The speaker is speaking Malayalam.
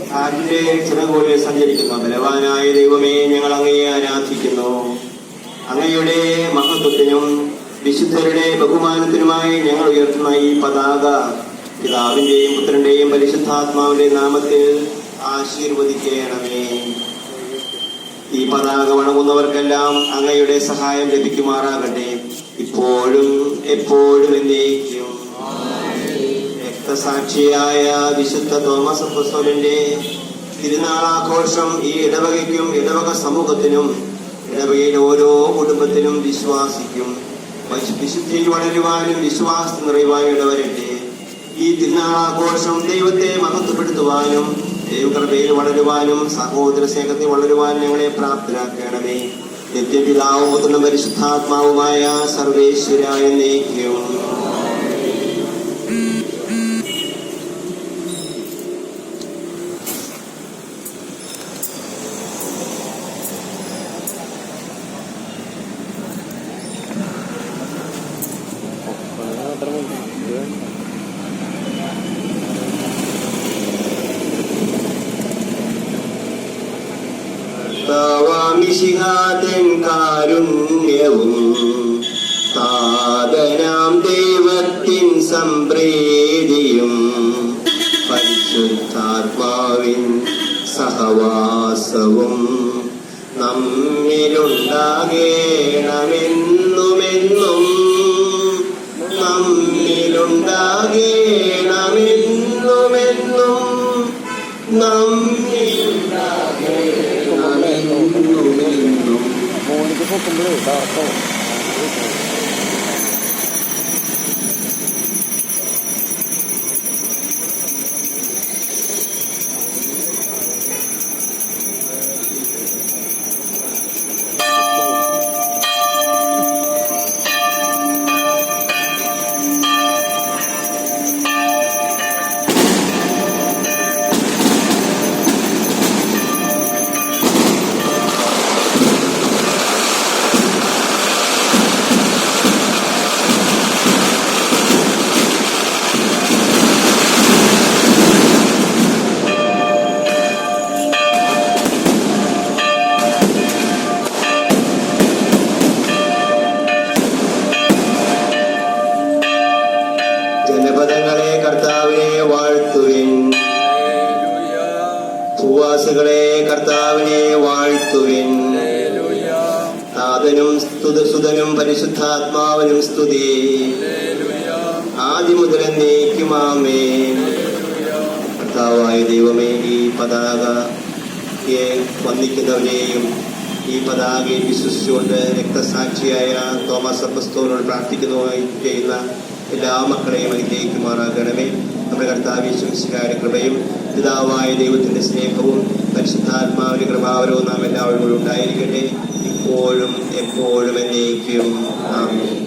കാറ്റിന്റെ പോലെ സഞ്ചരിക്കുന്ന. ബലവാനായ ദൈവമേ ഞങ്ങൾ അങ്ങയെ ആരാധിക്കുന്നു. അങ്ങയുടെ മഹത്വത്തിനും വിശുദ്ധരുടെ ബഹുമാനത്തിനുമായി ഞങ്ങൾ ഉയർത്തുന്ന ഈ പതാക പിതാവിന്റെയും പുത്രന്റെയും പരിശുദ്ധാത്മാവിന്റെ നാമത്തിൽ ആശീർവദിക്കണമേ. ഈ പതാക വണങ്ങുന്നവർക്കെല്ലാം അങ്ങയുടെ സഹായം ലഭിക്കുമാറാകട്ടെ. ഇപ്പോഴും എപ്പോഴും എന്നേക്കും. രക്തസാക്ഷിയായ വിശുദ്ധ തോമസ് അപ്പസ്തോലന്റെ തിരുനാളാഘോഷം ഈ ഇടവകയ്ക്കും ഇടവക സമൂഹത്തിനും ഇടവകയിലെ ഓരോ കുടുംബത്തിനും വിശ്വാസിക്കും വശു- വിശുദ്ധിയിൽ വളരുവാനും വിശ്വാസം നിറയുവാനും ഇടവരട്ടെ. ഈ തിരുനാളാഘോഷം ദൈവത്തെ മഹത്വപ്പെടുത്തുവാനും ദൈവകൃപയിൽ വളരുവാനും സഹോദര സ്നേഹത്തിൽ വളരുവാനും ഞങ്ങളെ പ്രാപ്തരാക്കണമേ. നിത്യപിതാവും പുത്രനും പരിശുദ്ധാത്മാവുമായ സർവേശ്വരായ എന്നേക്കും. മിശിഹാതൻ കാരുണ്യവും താതനാം ദൈവത്തിൻ സംപ്രീതിയും പരിശുദ്ധാത്മാവിൻ സഹവാസവും നമ്മിലുണ്ടാകേണമെന്നുമെന്നും 不톱没有넣 어. ജനപദങ്ങളെ കർത്താവിനെ വാഴ്ത്തുവിൻ. ഭൂവാസികളെ കർത്താവിനെ വാഴ്ത്തുവിൻ. നാഥനും സ്തുതസുതനും പരിശുദ്ധാത്മാവിനും സ്തുതി. ആദ്യം മുതൽ നീക്കുമാമേ കർത്താവായ ദൈവമേ ഈ പതാകയെ വന്ദിക്കുന്നവരെയും ഈ പതാകയിൽ വിശ്വസിച്ചുകൊണ്ട് രക്തസാക്ഷിയായ തോമസ് അപ്പസ്തോനോട് പ്രാർത്ഥിക്കുന്നതായി ചെയ്യുന്ന എല്ലാ മക്കളെയും അനുഗ്രഹിക്കുമാറാകണമേ. നമ്മുടെ കർത്താവിശ്വസിക്കാരുടെ കൃപയും പിതാവായ ദൈവത്തിന്റെ സ്നേഹവും പരിശുദ്ധാത്മാവിന്റെ കൃപാവരവും നാം എല്ലാവരും കൂടെ ഉണ്ടായിരിക്കട്ടെ. ഇപ്പോഴും എപ്പോഴും എന്നേക്കും. ആമേൻ.